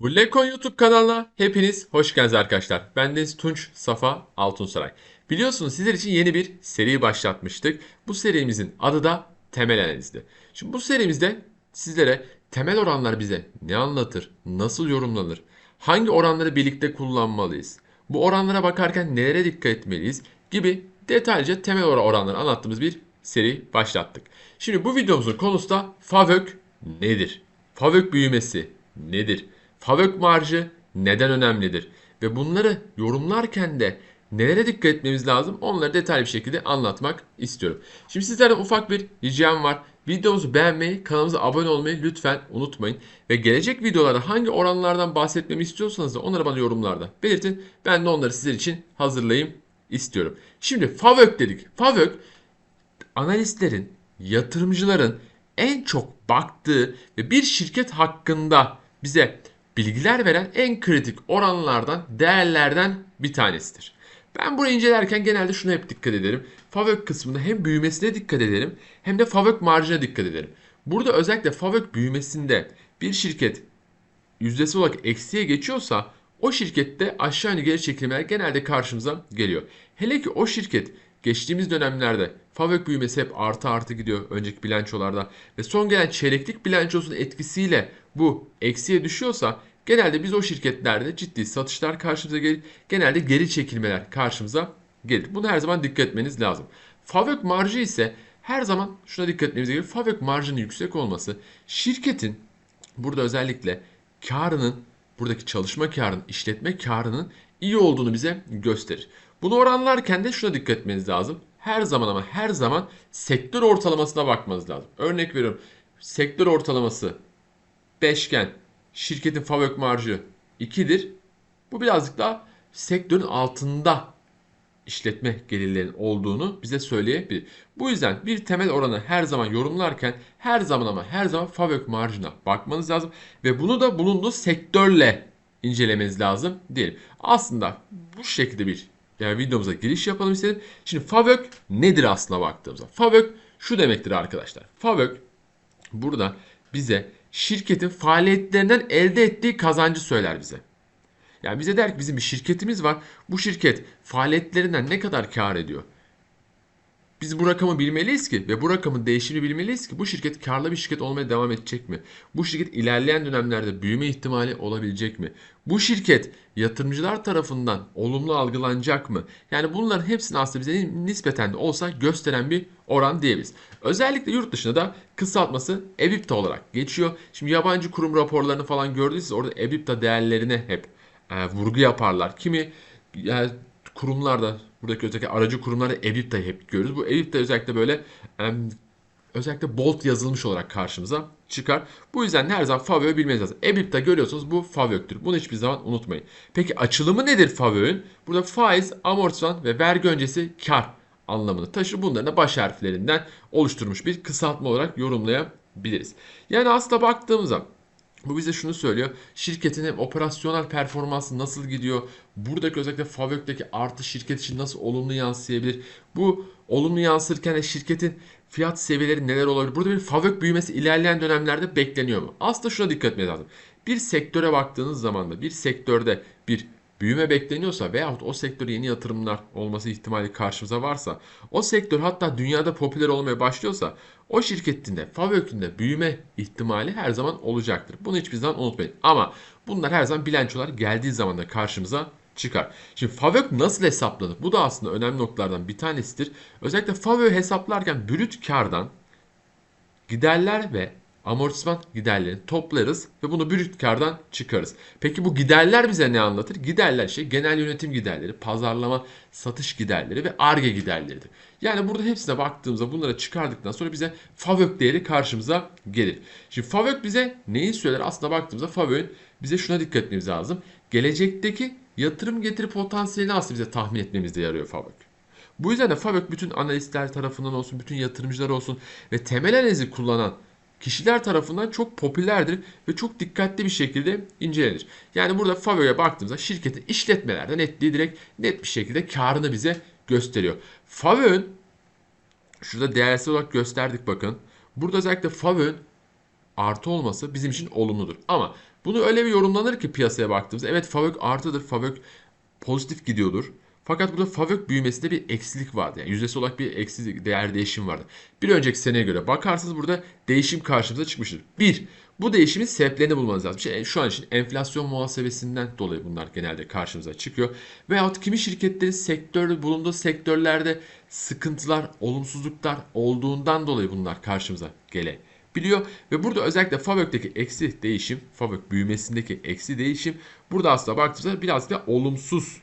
Bu Lekon YouTube kanalına hepiniz hoş geldiniz arkadaşlar. Ben Deniz Tunç Safa Altunsaray. Biliyorsunuz sizler için yeni bir seri başlatmıştık. Bu serimizin adı da temel analizdi. Şimdi bu serimizde sizlere temel oranlar bize ne anlatır, nasıl yorumlanır, hangi oranları birlikte kullanmalıyız, bu oranlara bakarken nelere dikkat etmeliyiz gibi detaylıca temel or- oranları anlattığımız bir seri başlattık. Şimdi bu videomuzun konusu da FAVÖK nedir? FAVÖK büyümesi nedir? FAVÖK marjı neden önemlidir? Ve bunları yorumlarken de nelere dikkat etmemiz lazım onları detaylı bir şekilde anlatmak istiyorum. Şimdi sizlerden ufak bir ricam var. Videomuzu beğenmeyi, kanalımıza abone olmayı lütfen unutmayın. Ve gelecek videolarda hangi oranlardan bahsetmemi istiyorsanız da onları bana yorumlarda belirtin. Ben de onları sizler için hazırlayayım istiyorum. Şimdi FAVÖK dedik. FAVÖK analistlerin, yatırımcıların en çok baktığı ve bir şirket hakkında bize bilgiler veren en kritik oranlardan, değerlerden bir tanesidir. Ben burayı incelerken genelde şuna hep dikkat ederim. FAVÖK kısmında hem büyümesine dikkat ederim hem de FAVÖK marjına dikkat ederim. Burada özellikle FAVÖK büyümesinde bir şirket yüzdesi olarak eksiye geçiyorsa o şirkette aşağı yönlü geri çekilmeler genelde karşımıza geliyor. Hele ki o şirket geçtiğimiz dönemlerde FAVÖK büyümesi hep artı artı gidiyor önceki bilançolarda ve son gelen çeyreklik bilançosunun etkisiyle bu eksiye düşüyorsa genelde biz o şirketlerde ciddi satışlar karşımıza gelir. Genelde geri çekilmeler karşımıza gelir. Bunu her zaman dikkat etmeniz lazım. FAVÖK marjı ise her zaman şuna dikkat etmemiz gerekiyor. FAVÖK marjının yüksek olması şirketin burada özellikle karının buradaki çalışma karının, işletme karının iyi olduğunu bize gösterir. Bunu oranlarken de şuna dikkat etmeniz lazım. Her zaman ama her zaman sektör ortalamasına bakmanız lazım. Örnek veriyorum. Sektör ortalaması 5 iken şirketin FAVÖK marjı 2'dir. Bu birazcık daha sektörün altında işletme gelirlerinin olduğunu bize söyleyebilir. Bu yüzden bir temel oranı her zaman yorumlarken her zaman ama her zaman FAVÖK marjına bakmanız lazım ve bunu da bulunduğu sektörle incelemeniz lazım diyelim. Aslında bu şekilde bir yani videomuza giriş yapalım istedim. Şimdi FAVÖK nedir aslına baktığımızda? FAVÖK şu demektir arkadaşlar. FAVÖK burada bize şirketin faaliyetlerinden elde ettiği kazancı söyler bize. Yani bize der ki bizim bir şirketimiz var. Bu şirket faaliyetlerinden ne kadar kar ediyor? Biz bu rakamı bilmeliyiz ki ve bu rakamın değişimini bilmeliyiz ki bu şirket karlı bir şirket olmaya devam edecek mi? Bu şirket ilerleyen dönemlerde büyüme ihtimali olabilecek mi? Bu şirket yatırımcılar tarafından olumlu algılanacak mı? Yani bunların hepsini aslında bize nispeten de olsa gösteren bir oran diyebiliriz. Özellikle yurt dışında da kısaltması EBITDA olarak geçiyor. Şimdi yabancı kurum raporlarını falan gördüyseniz orada EBITDA değerlerine hep e, vurgu yaparlar. Kimi yani kurumlarda buradaki özellikle aracı kurumlarda EBITDA'yı hep görürüz. Bu EBITDA özellikle böyle özellikle bold yazılmış olarak karşımıza çıkar. Bu yüzden her zaman FAVÖ'yü bilmeniz lazım. EBITDA görüyorsanız bu FAVÖK'tür. Bunu hiçbir zaman unutmayın. Peki açılımı nedir FAVÖ'nün? Burada faiz, amortisman ve vergi öncesi kar anlamını taşır. Bunların da baş harflerinden oluşturmuş bir kısaltma olarak yorumlayabiliriz. Yani aslında baktığımızda bu bize şunu söylüyor. Şirketin operasyonel performansı nasıl gidiyor? Buradaki özellikle FAVÖK'teki artı şirket için nasıl olumlu yansıyabilir? Bu olumlu yansırken de şirketin fiyat seviyeleri neler olabilir? Burada bir FAVÖK büyümesi ilerleyen dönemlerde bekleniyor mu? Aslında şuna dikkat etmeniz lazım. Bir sektöre baktığınız zaman da bir sektörde bir büyüme bekleniyorsa veyahut o sektöre yeni yatırımlar olması ihtimali karşımıza varsa, o sektör hatta dünyada popüler olmaya başlıyorsa o şirketin de FAVÖK'ün de büyüme ihtimali her zaman olacaktır. Bunu hiçbir zaman unutmayın. Ama bunlar her zaman bilançolar geldiği zaman da karşımıza çıkar. Şimdi FAVÖK nasıl hesaplanır? Bu da aslında önemli noktalardan bir tanesidir. Özellikle FAVÖK'ü hesaplarken brüt kardan giderler ve amortisman giderlerini toplarız ve bunu brüt kardan çıkarız. Peki bu giderler bize ne anlatır? Giderler şey genel yönetim giderleri, pazarlama, satış giderleri ve arge giderleridir. Yani burada hepsine baktığımızda bunlara çıkardıktan sonra bize FAVÖK değeri karşımıza gelir. Şimdi FAVÖK bize neyi söyler? Aslında baktığımızda FAVÖK'ün bize şuna dikkat etmemiz lazım. Gelecekteki yatırım getiri potansiyelini aslında bize tahmin etmemizde yarıyor FAVÖK. Bu yüzden de FAVÖK bütün analistler tarafından olsun, bütün yatırımcılar olsun ve temel analizi kullanan kişiler tarafından çok popülerdir ve çok dikkatli bir şekilde incelenir. Yani burada FAVÖ'ye baktığımızda şirketin işletmelerden ettiği direkt net bir şekilde karını bize gösteriyor. FAVÖ'nün şurada değersel olarak gösterdik bakın. Burada özellikle FAVÖ'nün artı olması bizim için olumludur. Ama Bunu öyle bir yorumlanır ki piyasaya baktığımızda evet FAVÖK artıdır, FAVÖK pozitif gidiyordur. Fakat burada FAVÖK büyümesinde bir eksilik vardı. Yani yüzdesi olarak bir eksi değer değişim vardı. Bir önceki seneye göre bakarsanız burada değişim karşımıza çıkmıştır. Bir, bu değişimin sebeplerini bulmanız lazım. Şey, şu an için enflasyon muhasebesinden dolayı bunlar genelde karşımıza çıkıyor. Veyahut kimi şirketlerin sektör, bulunduğu sektörlerde sıkıntılar, olumsuzluklar olduğundan dolayı bunlar karşımıza gelebiliyor. Ve burada özellikle FAVÖK'teki eksi değişim, FAVÖK büyümesindeki eksi değişim burada aslında baktığımızda biraz da olumsuz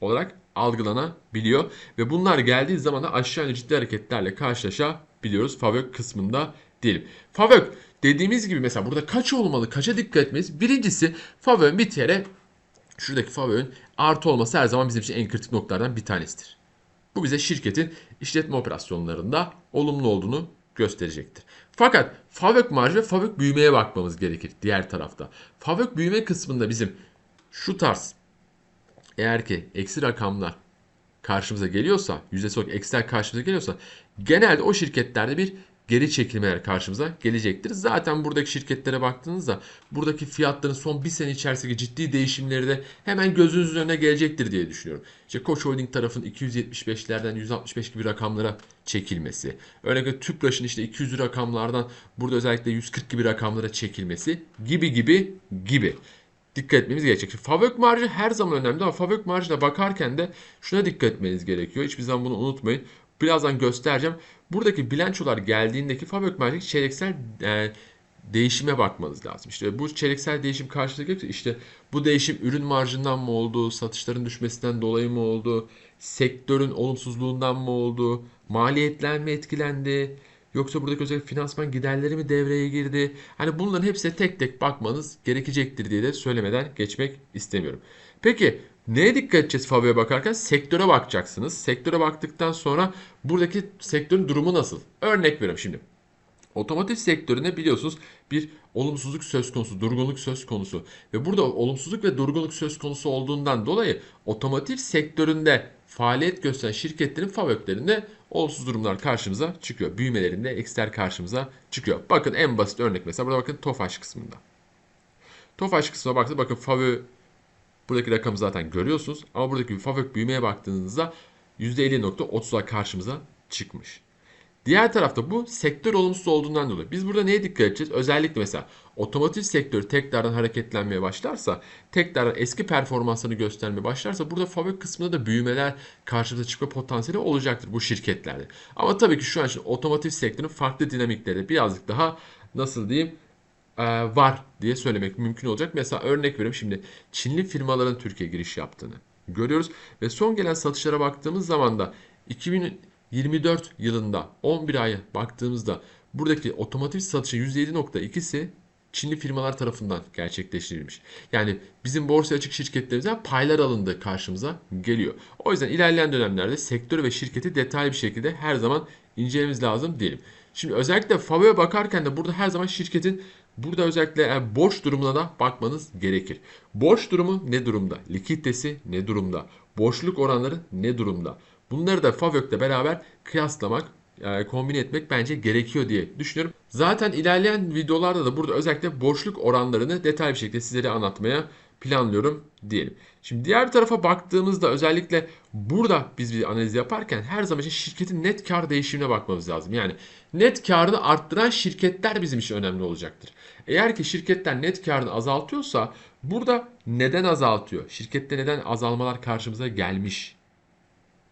olarak algılanabiliyor. Ve bunlar geldiği zaman da aşağı yönlü ciddi hareketlerle karşılaşabiliyoruz FAVÖK kısmında diyelim. FAVÖK dediğimiz gibi mesela burada kaç olmalı, kaça dikkat etmeliyiz? Birincisi FAVÖK'ün bir kere şuradaki FAVÖK'ün artı olması her zaman bizim için en kritik noktalardan bir tanesidir. Bu bize şirketin işletme operasyonlarında olumlu olduğunu gösterecektir. Fakat FAVÖK marjı ve FAVÖK büyümeye bakmamız gerekir diğer tarafta. FAVÖK büyüme kısmında bizim şu tarz eğer ki eksi rakamlar karşımıza geliyorsa, yüzdesi olarak eksiler karşımıza geliyorsa genelde o şirketlerde bir geri çekilmeler karşımıza gelecektir. Zaten buradaki şirketlere baktığınızda buradaki fiyatların son bir sene içerisindeki ciddi değişimleri de hemen gözünüzün önüne gelecektir diye düşünüyorum. İşte Koç Holding tarafın 275'lerden 165 gibi rakamlara çekilmesi. Örneğin Tüpraş'ın işte 200 rakamlardan burada özellikle 140 gibi rakamlara çekilmesi gibi gibi gibi dikkat etmemiz gerekecek. Favök marjı her zaman önemli ama favök marjına bakarken de şuna dikkat etmeniz gerekiyor. Hiçbir zaman bunu unutmayın. Birazdan göstereceğim. Buradaki bilançolar geldiğindeki favök marjı çeyreksel e, değişime bakmanız lazım. İşte bu çeyreksel değişim karşılıklı işte bu değişim ürün marjından mı oldu, satışların düşmesinden dolayı mı oldu, sektörün olumsuzluğundan mı oldu, maliyetler mi etkilendi, Yoksa buradaki özellikle finansman giderleri mi devreye girdi? Hani bunların hepsine tek tek bakmanız gerekecektir diye de söylemeden geçmek istemiyorum. Peki neye dikkat edeceğiz Fabio'ya bakarken? Sektöre bakacaksınız. Sektöre baktıktan sonra buradaki sektörün durumu nasıl? Örnek veriyorum şimdi. Otomotiv sektöründe biliyorsunuz bir olumsuzluk söz konusu, durgunluk söz konusu. Ve burada olumsuzluk ve durgunluk söz konusu olduğundan dolayı otomotiv sektöründe faaliyet gösteren şirketlerin FAVÖK'lerinde olumsuz durumlar karşımıza çıkıyor. Büyümelerinde eksiler karşımıza çıkıyor. Bakın en basit örnek mesela burada bakın TOFAŞ kısmında. TOFAŞ kısmına baktığınızda bakın FAVÖ buradaki rakamı zaten görüyorsunuz. Ama buradaki FAVÖK büyümeye baktığınızda %50.30'a karşımıza çıkmış. Diğer tarafta bu sektör olumsuz olduğundan dolayı. Biz burada neye dikkat edeceğiz? Özellikle mesela otomotiv sektörü tekrardan hareketlenmeye başlarsa, tekrardan eski performanslarını göstermeye başlarsa burada fabrik kısmında da büyümeler karşımıza çıkma potansiyeli olacaktır bu şirketlerde. Ama tabii ki şu an için otomotiv sektörünün farklı dinamikleri birazcık daha nasıl diyeyim e, var diye söylemek mümkün olacak. Mesela örnek veriyorum şimdi Çinli firmaların Türkiye giriş yaptığını görüyoruz ve son gelen satışlara baktığımız zaman da 2000 24 yılında 11 aya baktığımızda buradaki otomotiv satışın %7.2'si Çinli firmalar tarafından gerçekleştirilmiş. Yani bizim borsa açık şirketlerimizden paylar alındı karşımıza geliyor. O yüzden ilerleyen dönemlerde sektörü ve şirketi detaylı bir şekilde her zaman incelememiz lazım diyelim. Şimdi özellikle FAVÖ'ye bakarken de burada her zaman şirketin burada özellikle yani borç durumuna da bakmanız gerekir. Borç durumu ne durumda? Likiditesi ne durumda? Borçluk oranları ne durumda? Bunları da Favök'le beraber kıyaslamak, e, kombin etmek bence gerekiyor diye düşünüyorum. Zaten ilerleyen videolarda da burada özellikle borçluk oranlarını detaylı bir şekilde sizlere anlatmaya planlıyorum diyelim. Şimdi diğer tarafa baktığımızda özellikle burada biz bir analiz yaparken her zaman için şirketin net kar değişimine bakmamız lazım. Yani net karını arttıran şirketler bizim için önemli olacaktır. Eğer ki şirketler net karını azaltıyorsa burada neden azaltıyor? Şirkette neden azalmalar karşımıza gelmiş?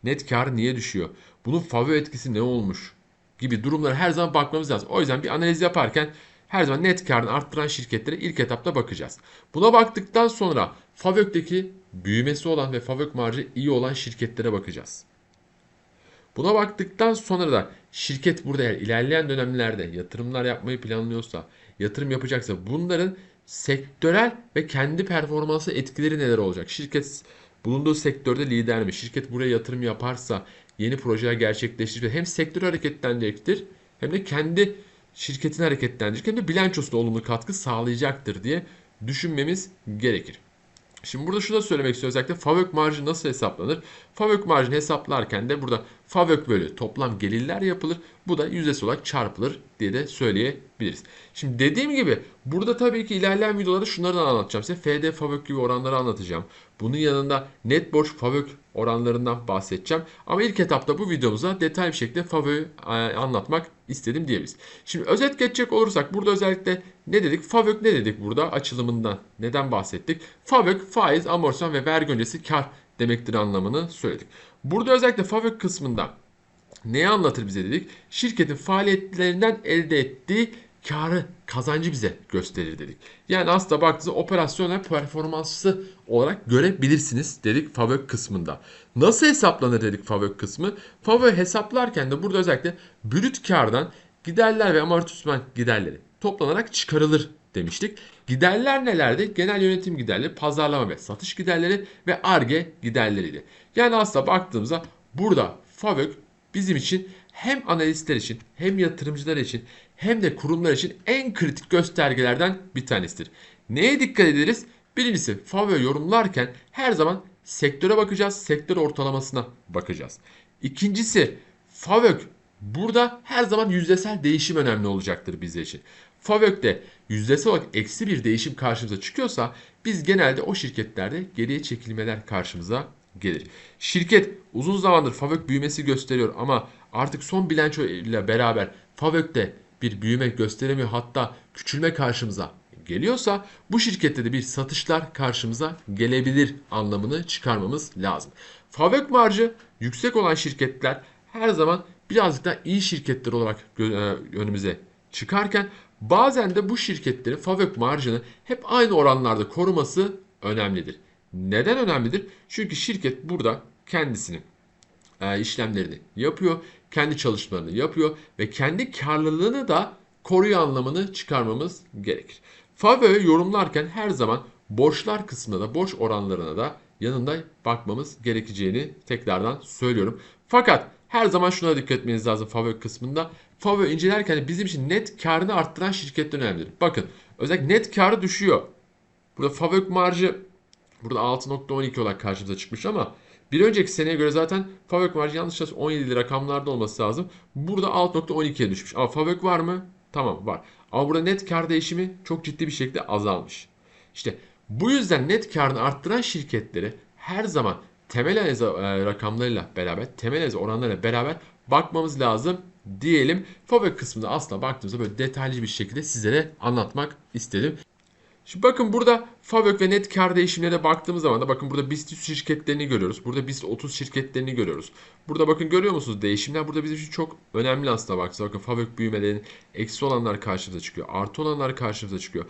Net kar niye düşüyor? Bunun favori etkisi ne olmuş? Gibi durumlara her zaman bakmamız lazım. O yüzden bir analiz yaparken her zaman net karını arttıran şirketlere ilk etapta bakacağız. Buna baktıktan sonra FAVÖK'teki büyümesi olan ve FAVÖK marjı iyi olan şirketlere bakacağız. Buna baktıktan sonra da şirket burada eğer ilerleyen dönemlerde yatırımlar yapmayı planlıyorsa, yatırım yapacaksa bunların sektörel ve kendi performansı etkileri neler olacak? Şirket bulunduğu sektörde lider mi? Şirket buraya yatırım yaparsa yeni projeler gerçekleştirir. Hem sektör hareketlenecektir hem de kendi şirketini hareketlendirecek hem de bilançosuna olumlu katkı sağlayacaktır diye düşünmemiz gerekir. Şimdi burada şunu da söylemek istiyorum özellikle FAVÖK marjı nasıl hesaplanır? FAVÖK marjını hesaplarken de burada FAVÖK bölü toplam gelirler yapılır. Bu da yüzdesi olarak çarpılır diye de söyleyebiliriz. Şimdi dediğim gibi burada tabii ki ilerleyen videolarda şunları da anlatacağım size. FD FAVÖK gibi oranları anlatacağım. Bunun yanında net borç FAVÖK oranlarından bahsedeceğim. Ama ilk etapta bu videomuza detaylı bir şekilde FAVÖK'ü e, anlatmak istedim diyebiliriz. Şimdi özet geçecek olursak burada özellikle ne dedik? FAVÖK ne dedik burada açılımından? Neden bahsettik? FAVÖK faiz, amortisman ve vergi öncesi kar demektir anlamını söyledik. Burada özellikle FAVÖK kısmında neyi anlatır bize dedik? Şirketin faaliyetlerinden elde ettiği karı, kazancı bize gösterir dedik. Yani aslında baktığınızda operasyonel performansı olarak görebilirsiniz dedik FAVÖK kısmında. Nasıl hesaplanır dedik FAVÖK kısmı? FAVÖK hesaplarken de burada özellikle brüt kardan giderler ve amortisman giderleri toplanarak çıkarılır demiştik. Giderler nelerdi? Genel yönetim giderleri, pazarlama ve satış giderleri ve ARGE giderleriydi. Yani aslında baktığımızda burada FAVÖK bizim için hem analistler için hem yatırımcılar için hem de kurumlar için en kritik göstergelerden bir tanesidir. Neye dikkat ederiz? Birincisi FAVÖ yorumlarken her zaman sektöre bakacağız, sektör ortalamasına bakacağız. İkincisi FAVÖK burada her zaman yüzdesel değişim önemli olacaktır bizler için. FAVÖK'te yüzdesel olarak eksi bir değişim karşımıza çıkıyorsa biz genelde o şirketlerde geriye çekilmeler karşımıza gelir. Şirket uzun zamandır FAVÖK büyümesi gösteriyor ama artık son bilanço ile beraber FAVÖK'te bir büyüme gösteremiyor hatta küçülme karşımıza geliyorsa bu şirkette de bir satışlar karşımıza gelebilir anlamını çıkarmamız lazım. FAVÖK marjı yüksek olan şirketler her zaman birazcık da iyi şirketler olarak önümüze çıkarken bazen de bu şirketlerin FAVÖK marjını hep aynı oranlarda koruması önemlidir. Neden önemlidir? Çünkü şirket burada kendisinin e, işlemlerini yapıyor, kendi çalışmalarını yapıyor ve kendi karlılığını da koruyor anlamını çıkarmamız gerekir. FAVÖ'yü yorumlarken her zaman borçlar kısmına da borç oranlarına da yanında bakmamız gerekeceğini tekrardan söylüyorum. Fakat her zaman şuna dikkat etmeniz lazım FAVÖ kısmında. FAVÖ incelerken bizim için net karını arttıran şirketler önemlidir. Bakın özellikle net karı düşüyor. Burada FAVÖK marjı burada 6.12 olarak karşımıza çıkmış ama bir önceki seneye göre zaten FAVÖK marjı yanlış 17 rakamlarda olması lazım. Burada 6.12'ye düşmüş. Ama FAVÖK var mı? Tamam var. Ama burada net kar değişimi çok ciddi bir şekilde azalmış. İşte bu yüzden net karını arttıran şirketleri her zaman temel analiz e, rakamlarıyla beraber, temel analiz oranlarıyla beraber bakmamız lazım diyelim. FAVÖK kısmında aslında baktığımızda böyle detaylı bir şekilde sizlere anlatmak istedim. Şimdi bakın burada FAVÖK ve net kar değişimlerine baktığımız zaman da bakın burada BIST 100 şirketlerini görüyoruz. Burada BIST 30 şirketlerini görüyoruz. Burada bakın görüyor musunuz değişimler burada bizim için çok önemli aslında baktığınızda. Bakın FAVÖK büyümelerinin eksi olanlar karşımıza çıkıyor. Artı olanlar karşımıza çıkıyor.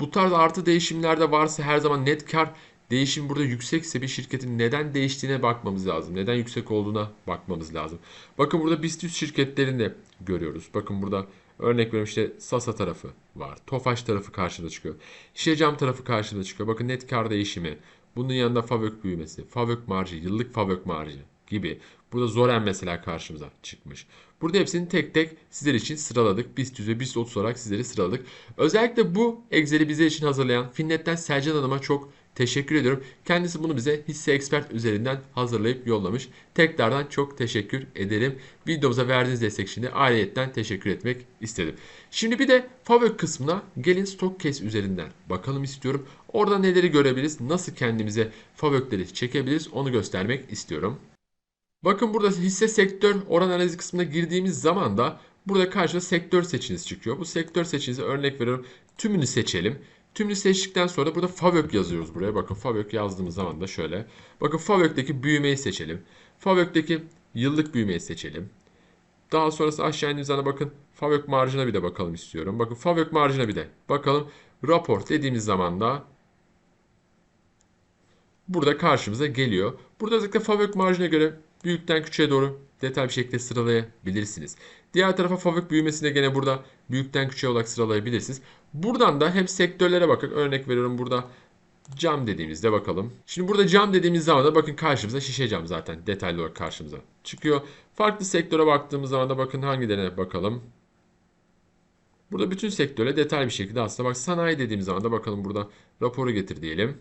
Bu tarz artı değişimlerde varsa her zaman net kar değişim burada yüksekse bir şirketin neden değiştiğine bakmamız lazım. Neden yüksek olduğuna bakmamız lazım. Bakın burada BIST 100 şirketlerini görüyoruz. Bakın burada Örnek veriyorum işte Sasa tarafı var. Tofaş tarafı karşıda çıkıyor. Şişecam tarafı karşıda çıkıyor. Bakın net kar değişimi. Bunun yanında FAVÖK büyümesi, FAVÖK marjı, yıllık FAVÖK marjı gibi. Burada Zoren mesela karşımıza çıkmış. Burada hepsini tek tek sizler için sıraladık. BIST 100 ve BIST 30 olarak sizleri sıraladık. Özellikle bu Excel'i bizler için hazırlayan Finnet'ten Selcan Hanım'a çok teşekkür ediyorum. Kendisi bunu bize hisse expert üzerinden hazırlayıp yollamış. Tekrardan çok teşekkür ederim. Videomuza verdiğiniz destek için de ayrıyetten teşekkür etmek istedim. Şimdi bir de favori kısmına gelin stock case üzerinden bakalım istiyorum. Orada neleri görebiliriz, nasıl kendimize favorileri çekebiliriz onu göstermek istiyorum. Bakın burada hisse sektör oran analizi kısmına girdiğimiz zaman da burada karşıda sektör seçiniz çıkıyor. Bu sektör seçinize örnek veriyorum. Tümünü seçelim. Tümünü seçtikten sonra da burada FAVÖK yazıyoruz buraya. Bakın FAVÖK yazdığımız zaman da şöyle. Bakın FAVÖK'teki büyümeyi seçelim. FAVÖK'teki yıllık büyümeyi seçelim. Daha sonrası aşağı indiğimiz zaman bakın FAVÖK marjına bir de bakalım istiyorum. Bakın FAVÖK marjına bir de bakalım. Rapor dediğimiz zaman da burada karşımıza geliyor. Burada özellikle FAVÖK marjına göre büyükten küçüğe doğru detaylı bir şekilde sıralayabilirsiniz. Diğer tarafa FAVÖK büyümesine gene burada büyükten küçüğe olarak sıralayabilirsiniz. Buradan da hem sektörlere bakın. Örnek veriyorum burada cam dediğimizde bakalım. Şimdi burada cam dediğimiz zaman da bakın karşımıza şişe cam zaten detaylı olarak karşımıza çıkıyor. Farklı sektöre baktığımız zaman da bakın hangilerine bakalım. Burada bütün sektöre detaylı bir şekilde aslında bak sanayi dediğimiz zaman da bakalım burada raporu getir diyelim.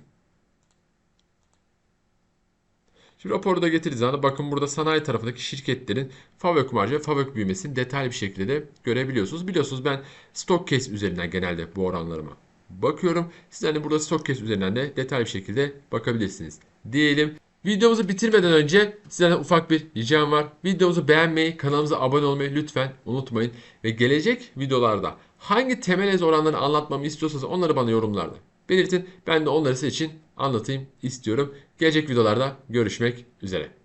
Şimdi raporu da getirdiği zaman bakın burada sanayi tarafındaki şirketlerin fabrik marjı ve fabrik büyümesini detaylı bir şekilde de görebiliyorsunuz. Biliyorsunuz ben stok case üzerinden genelde bu oranlarıma bakıyorum. Siz hani burada stok case üzerinden de detaylı bir şekilde bakabilirsiniz. Diyelim. Videomuzu bitirmeden önce sizlerden ufak bir ricam var. Videomuzu beğenmeyi, kanalımıza abone olmayı lütfen unutmayın. Ve gelecek videolarda hangi temel ez oranlarını anlatmamı istiyorsanız onları bana yorumlarda belirtin. Ben de onları sizin için anlatayım istiyorum. Gelecek videolarda görüşmek üzere.